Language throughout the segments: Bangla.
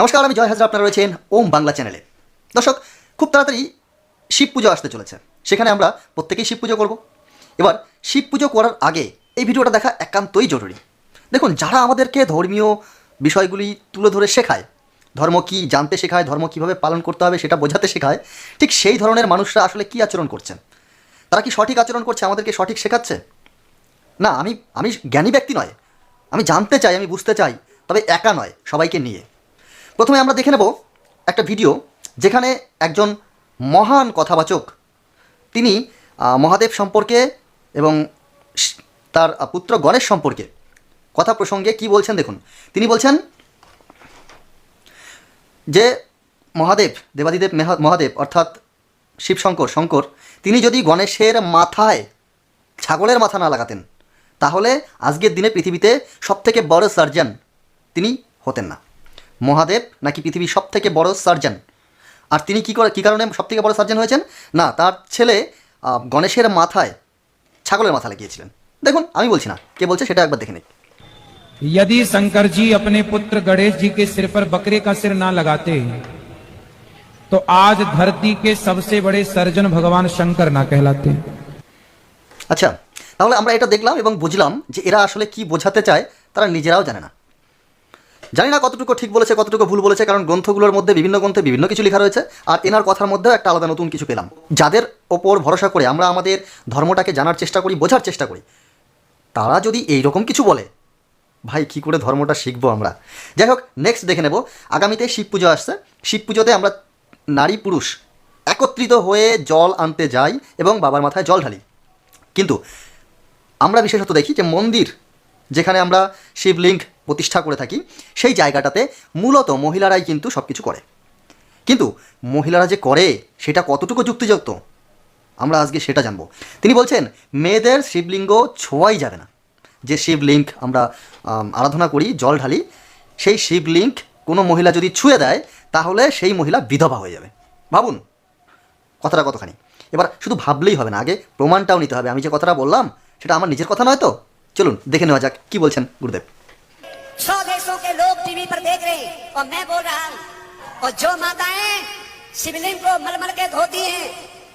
নমস্কার, আমি জয় হাজরা, আপনারা রয়েছেন ওম বাংলা চ্যানেলে। দর্শক, খুব তাড়াতাড়ি শিব পুজো আসতে চলেছে। সেখানে আমরা প্রত্যেকেই শিব পুজো করব। এবার শিব পুজো করার আগে এই ভিডিওটা দেখা একান্তই জরুরি। দেখুন, যারা আমাদেরকে ধর্মীয় বিষয়গুলি তুলে ধরে শেখায়, ধর্ম কি জানতে শেখায়, ধর্ম কীভাবে পালন করতে হবে সেটা বোঝাতে শেখায়, ঠিক সেই ধরনের মানুষরা আসলে কি আচরণ করছেন? তারা কি সঠিক আচরণ করছে, আমাদেরকে সঠিক শেখাচ্ছে? না, আমি আমি জ্ঞানী ব্যক্তি নয়। আমি জানতে চাই, আমি বুঝতে চাই, তবে একা নয় সবাইকে নিয়ে। প্রথমে আমরা দেখে নেব একটা ভিডিও যেখানে একজন মহান কথাবাচক, তিনি মহাদেব সম্পর্কে এবং তার পুত্র গণেশ সম্পর্কে কথা প্রসঙ্গে কি বলছেন দেখুন। তিনি বলছেন যে মহাদেব, দেবাদিদেব মেহা- মহাদেব অর্থাৎ শিবশঙ্কর, শঙ্কর, তিনি যদি গণেশের মাথায় ছাগলের মাথা না লাগাতেন, তাহলে আজকের দিনে পৃথিবীতে সবথেকে বড় সার্জন তিনি হতেন না। মহাদেব নাকি পৃথিবীর সবথেকে বড় সার্জন আর তিনি কী করে কী কারণে সবথেকে বড় সার্জন হয়েছেন না তার ছেলে আহ, গণেশের মাথায় ছাগলের মাথা লাগিয়েছিলেন দেখুন আমি বলছি না কে বলছে সেটা একবার দেখে নিই यदि शंकर जी अपने पुत्र गणेश जी के सिर पर बकरे का सिर ना लगाते तो आज धरती के सबसे बड़े सर्जन भगवान शंकर ना कहलाते আচ্ছা তাহলে আমরা এটা দেখলাম এবং বুঝলাম যে এরা আসলে কি বোঝাতে চায় তারা নিজেরাও জানে না জানি না কতটুকু ঠিক বলেছে, কতটুকু ভুল বলেছে, কারণ গ্রন্থগুলোর মধ্যে বিভিন্ন গ্রন্থে বিভিন্ন কিছু লেখা রয়েছে, আর এনার কথার মধ্যেও একটা আলাদা নতুন কিছু পেলাম। যাদের ওপর ভরসা করে আমরা আমাদের ধর্মটাকে জানার চেষ্টা করি, বোঝার চেষ্টা করি, তারা যদি এই রকম কিছু বলে, ভাই, কি করে ধর্মটা শিখব আমরা? যাই হোক নেক্সট দেখে নেব। আগামীতে শিব পুজো আসছে। শিব পুজোতে আমরা নারী পুরুষ একত্রিত হয়ে জল আনতে যাই এবং বাবার মাথায় জল ঢালি। কিন্তু আমরা বিশেষত দেখি যে মন্দির, যেখানে আমরা শিবলিঙ্গ প্রতিষ্ঠা করে থাকি, সেই জায়গাটাতে মূলত মহিলারাই কিন্তু সব কিছু করে। কিন্তু মহিলারা যে করে, সেটা কতটুকু যুক্তিযুক্ত? আমরা আজকে সেটা জানব। তিনি বলছেন, মেয়েদের শিবলিঙ্গ ছোঁয়াই যাবে না। যে শিবলিঙ্গ আমরা আরাধনা করি, জল ঢালি, সেই শিবলিঙ্গ কোনো মহিলা যদি ছুঁয়ে দেয়, তাহলে সেই মহিলা বিধবা হয়ে যাবে। ভাবুন, কথাটা কতখানি। এবার শুধু ভাবলেই হবে না, আগে প্রমাণটাও নিতে হবে। আমি যে কথাটা বললাম, সেটা আমার নিজের কথা নয় তো? চলুন, দেখে নেওয়া যাক, কি বলছেন গুরুদেব। सौ देशों के लोग टीवी पर देख रहे हैं और मैं बोल रहा हूँ और जो माताएं शिवलिंग को मलमल के धोती हैं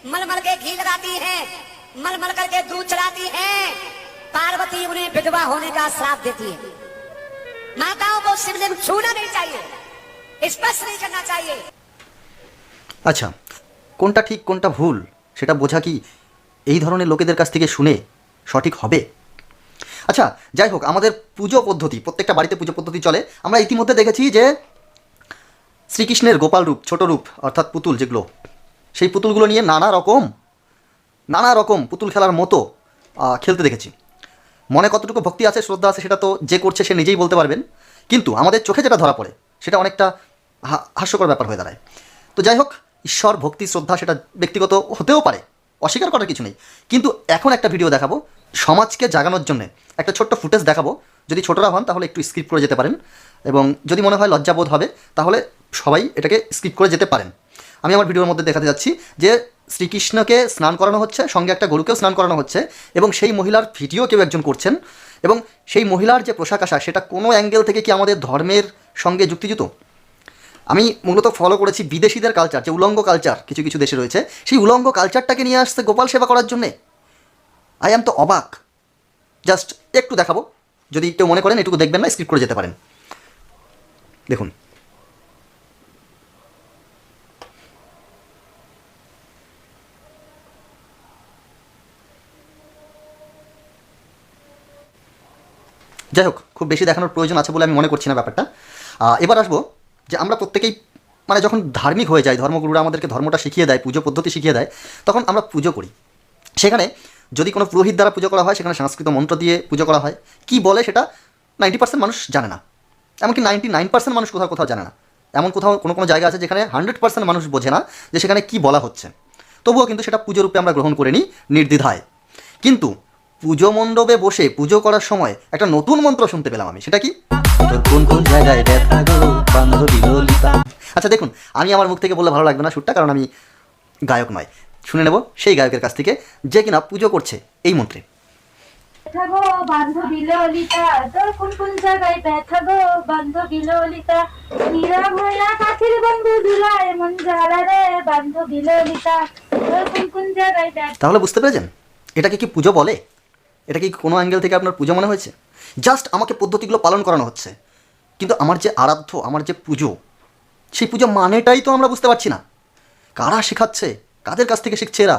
मलमल के घी लगाती हैं मलमल करके दूध चढ़ाती हैं पार्वती उन्हें विधवा होने का श्राप देती है माताओं को शिवलिंग छूना नहीं चाहिए स्पर्श नहीं करना चाहिए আচ্ছা কোনটা ঠিক কোনটা ভুল সেটা বোঝা কি এই ধরনের লোকেদের কাছ থেকে শুনে সঠিক হবে আচ্ছা যাই হোক আমাদের পুজো পদ্ধতি, প্রত্যেকটা বাড়িতে পুজো পদ্ধতি চলে। আমরা ইতিমধ্যে দেখেছি যে শ্রীকৃষ্ণের গোপাল রূপ, ছোট রূপ, অর্থাৎ পুতুল যেগুলো, সেই পুতুলগুলো নিয়ে নানা রকম নানা রকম পুতুল খেলার মতো খেলতে দেখেছি। মনে কতটুকু ভক্তি আছে, শ্রদ্ধা আছে, সেটা তো যে করছে সে নিজেই বলতে পারবেন। কিন্তু আমাদের চোখে যেটা ধরা পড়ে, সেটা অনেকটা হাস্যকর ব্যাপার হয়ে দাঁড়ায়। তো যাই হোক ঈশ্বর, ভক্তি, শ্রদ্ধা সেটা ব্যক্তিগত হতেও পারে, অস্বীকার করার কিছু নেই। কিন্তু এখন একটা ভিডিও দেখাবো, সমাজকে জাগানোর জন্য। একটা ছোট্ট ফুটেজ দেখাবো। যদি ছোটরা হন, তাহলে একটু স্কিপ করে যেতে পারেন। এবং যদি মনে হয় লজ্জাবোধ হবে, তাহলে সবাই এটাকে স্কিপ করে যেতে পারেন। আমি আমার ভিডিওর মধ্যে দেখাতে যাচ্ছি যে শ্রীকৃষ্ণকে স্নান করানো হচ্ছে, সঙ্গে একটা গরুকেও স্নান করানো হচ্ছে এবং সেই মহিলার ভিডিও কেউ একজন করছেন। এবং সেই মহিলার যে পোশাক আশাক, সেটা কোনো অ্যাঙ্গেল থেকে কি আমাদের ধর্মের সঙ্গে যুক্তিযুক্ত? আমি মূলত ফলো করেছি বিদেশিদের কালচার যে উলঙ্গ কালচার কিছু কিছু দেশে রয়েছে। সেই উলঙ্গ কালচারটাকে নিয়ে আসছে গোপাল সেবা করার জন্যে। আই অ্যাম তো অবাক। জাস্ট একটু দেখাবো। যদি কেউ মনে করেন, এটুকু দেখবেন না স্কিপ করে যেতে পারেন। দেখুন। যাই হোক, খুব বেশি দেখানোর প্রয়োজন আছে বলে আমি মনে করছি না ব্যাপারটা। এবার আসব যে আমরা প্রত্যেকেই মানে যখন ধার্মিক হয়ে যাই, ধর্মগুরুরা আমাদেরকে ধর্মটা শিখিয়ে দেয়, পুজো পদ্ধতি শিখিয়ে দেয়, তখন আমরা পুজো করি। সেখানে যদি কোনো পুরোহিত দ্বারা পুজো করা হয় সেখানে সংস্কৃত মন্ত্র দিয়ে পুজো করা হয় কি বলে সেটা নাইনটি পার্সেন্ট মানুষ জানে না। এমনকি নাইনটি নাইন পার্সেন্ট মানুষ কোথাও কোথাও জানে না। এমন কোথাও কোনো কোনো জায়গা আছে যেখানে হান্ড্রেড পার্সেন্ট মানুষ বোঝে না যে সেখানে কি বলা হচ্ছে। তবুও কিন্তু সেটা পুজো রূপে আমরা গ্রহণ করে নিই নির্দ্বিধায়। কিন্তু পুজো মণ্ডপে বসে পুজো করার সময় একটা নতুন মন্ত্র শুনতে পেলাম আমি। সেটা কি? কোন কোন জায়গায় ব্যথা গো বান্ধবী ললিতা। আচ্ছা দেখুন আমি আমার মুখ থেকে বললে ভালো লাগবে না সুরটা কারণ আমি গায়ক নয়। শুনে নেব সেই গায়কের কাছ থেকে যে কিনা পুজো করছে এই মন্ত্রে। ব্যথা গো বান্ধবী ললিতা তোর কোন কোন জায়গায় ব্যথা গো বান্ধবী ললিতা? নীরা ভয়া কাছের বন্ধু দুলায় মন জ্বালা রে বান্ধবী ললিতা তোর কোন কোন জায়গায় ব্যথা তাহলে বুঝতে পেরেছেন? এটাকে কি পুজো বলে? এটা কি কোনো অ্যাঙ্গেল থেকে আপনার পুজো মনে হয়েছে? জাস্ট আমাকে পদ্ধতিগুলো পালন করানো হচ্ছে। কিন্তু আমার যে আরাধ্য আমার যে পুজো সেই পুজো মানেটাই তো আমরা বুঝতে পারছি না। কারা শেখাচ্ছে? কাদের কাছ থেকে শিখছে এরা?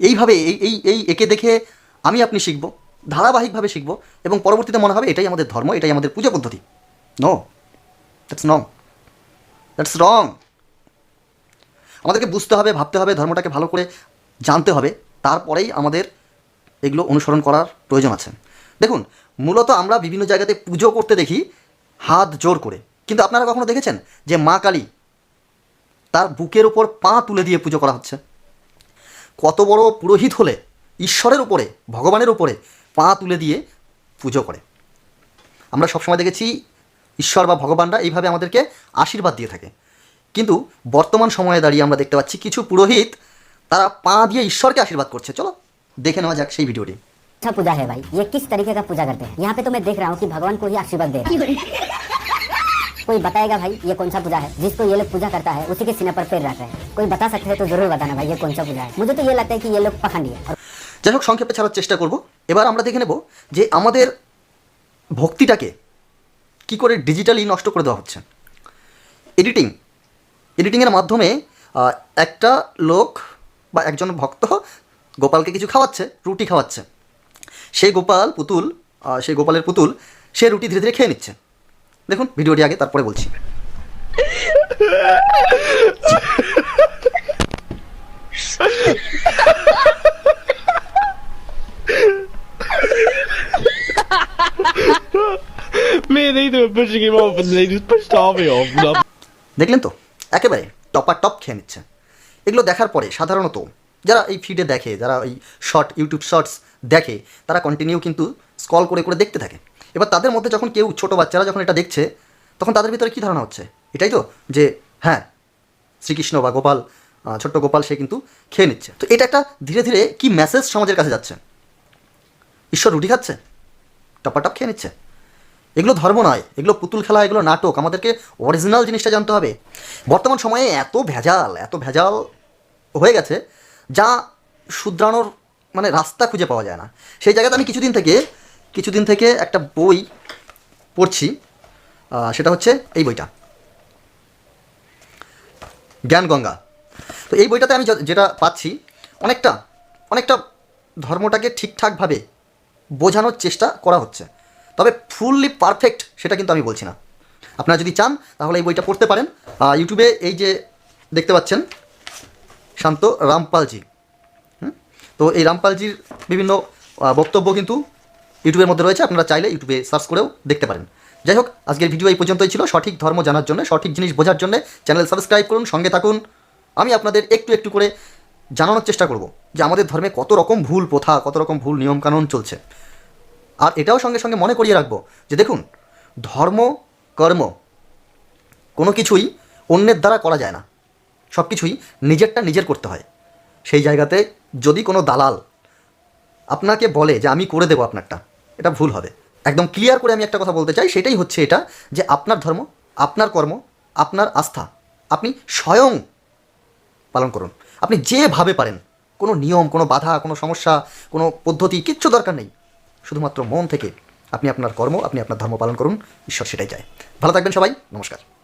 এইভাবে, এই এই এই একে দেখে আমি আপনি শিখব, ধারাবাহিকভাবে শিখব, এবং পরবর্তীতে মনে হবে এটাই আমাদের ধর্ম, এটাই আমাদের পুজো পদ্ধতি। নো দ্যাটস নং দ্যাটস রং আমাদেরকে বুঝতে হবে, ভাবতে হবে, ধর্মটাকে ভালো করে জানতে হবে, তারপরেই আমাদের এগুলো অনুসরণ করার প্রয়োজন আছে। দেখুন, মূলত আমরা বিভিন্ন জায়গাতে পুজো করতে দেখি হাত জোর করে। কিন্তু আপনারা কখনো দেখেছেন যে মা কালী তার বুকের ওপর পা তুলে দিয়ে পুজো করা হচ্ছে কত বড় পুরোহিত হলে ঈশ্বরের উপরে ভগবানের উপরে পা তুলে দিয়ে পুজো করে আমরা সবসময় দেখেছি ঈশ্বর বা ভগবানরা এইভাবে আমাদেরকে আশীর্বাদ দিয়ে থাকে কিন্তু বর্তমান সময়ে দাঁড়িয়ে আমরা দেখতে পাচ্ছি কিছু পুরোহিত তারা পা দিয়ে ঈশ্বরকে আশীর্বাদ করছে চলো দেখে নেওয়া যাক সেই ভিডিওটি अच्छा पूजा है भाई ये किस तरीके का पूजा करते हैं यहाँ पे तो मैं देख रहा हूँ कि भगवान को ही आशीर्वाद दे रहा है कोई बताएगा भाई ये कौन सा पूजा है जिसको ये लोग पूजा करता है उसी के सीने पर पैर रख रहे हैं कोई बता सकते हैं तो जरूर बताना भाई ये कौन सा पूजा है मुझे तो ये लगता है कि ये लोग पखंडी है और যাই হোক সংক্ষেপে ছাড়ার চেষ্টা করব এবার আমরা দেখে নেব যে আমাদের ভক্তিটাকে কি করে ডিজিটালি নষ্ট করে দেওয়া হচ্ছে এডিটিং এডিটিংয়ের মাধ্যমে আহ, একটা লোক বা একজন ভক্ত গোপালকে কিছু খাওয়াচ্ছে রুটি খাওয়াচ্ছে সেই গোপাল পুতুল আহ, সেই গোপালের পুতুল সে রুটি ধীরে ধীরে খেয়ে নিচ্ছে দেখুন ভিডিওটি আগে তারপরে বলছি. দেখলেন তো? একেবারে টপার টপ খেয়ে নিচ্ছে। এগুলো দেখার পরে সাধারণত যারা এই ফিডে দেখে যারা এই শর্ট ইউটিউব শর্টস দেখে তারা কন্টিনিউ কিন্তু স্কল করে করে দেখতে থাকে। এবার তাদের মধ্যে যখন কেউ ছোটো বাচ্চারা যখন এটা দেখছে, তখন তাদের ভিতরে কী ধারণা হচ্ছে? এটাই তো, যে হ্যাঁ শ্রীকৃষ্ণ বা গোপাল ছোট্ট গোপাল সে কিন্তু খেয়ে নিচ্ছে। তো এটা একটা ধীরে ধীরে কি মেসেজ সমাজের কাছে যাচ্ছে? ঈশ্বর রুটি খাচ্ছে? টপাটপ খেয়ে নিচ্ছে? এগুলো ধর্ম নয়, এগুলো পুতুল খেলা, এগুলো নাটক, আমাদেরকে অরিজিনাল জিনিসটা জানতে হবে। বর্তমান সময়ে এত ভেজাল এত ভেজাল হয়ে গেছে, যা শুধরানোর মানে রাস্তা খুঁজে পাওয়া যায় না। সেই জায়গাতে আমি কিছুদিন থেকে কিছুদিন থেকে একটা বই পড়ছি সেটা হচ্ছে এই বইটা। জ্ঞানগঙ্গা। তো এই বইটাতে আমি যেটা পাচ্ছি, অনেকটা অনেকটা ধর্মটাকে ঠিকঠাকভাবে বোঝানোর চেষ্টা করা হচ্ছে। তবে ফুললি পারফেক্ট সেটা কিন্তু আমি বলছি না। আপনারা যদি চান, তাহলে এই বইটা পড়তে পারেন। ইউটিউবে এই যে দেখতে পাচ্ছেন, শান্ত রামপালজি। হুম? তো এই রামপালজির বিভিন্ন বক্তব্য কিন্তু ইউটিউবের মধ্যে রয়েছে, আপনারা চাইলে ইউটিউবে সার্চ করেও দেখতে পারেন। যাই হোক, আজকের ভিডিও এই পর্যন্তই ছিল। সঠিক ধর্ম জানার জন্য, সঠিক জিনিস বোঝার জন্য চ্যানেল সাবস্ক্রাইব করুন, সঙ্গে থাকুন। আমি আপনাদের একটু একটু করে জানানোর চেষ্টা করব যে আমাদের ধর্মে কত রকম ভুল প্রথা, কত রকম ভুল নিয়মকানুন চলছে। আর এটাও সঙ্গে সঙ্গে মনে করিয়ে রাখব যে দেখুন, ধর্ম, কর্ম কোনো কিছুই অন্যের দ্বারা করা যায় না। সব কিছুই নিজেরটা নিজের করতে হয়। সেই জায়গাতে যদি কোনো দালাল আপনাকে বলে যে আমি করে দেবো আপনারটা, এটা ভুল হবে। একদম ক্লিয়ার করে আমি একটা কথা বলতে চাই, সেটাই হচ্ছে এটা যে আপনার ধর্ম, আপনার কর্ম, আপনার আস্থা, আপনি স্বয়ং পালন করুন। আপনি যেভাবে পারেন, কোনো নিয়ম, কোনো বাধা, কোনো সমস্যা, কোনো পদ্ধতি, কিচ্ছু দরকার নেই। শুধুমাত্র মন থেকে আপনি আপনার কর্ম, আপনি আপনার ধর্ম পালন করুন, ঈশ্বর সেটাই চায়। ভালো থাকবেন সবাই, নমস্কার।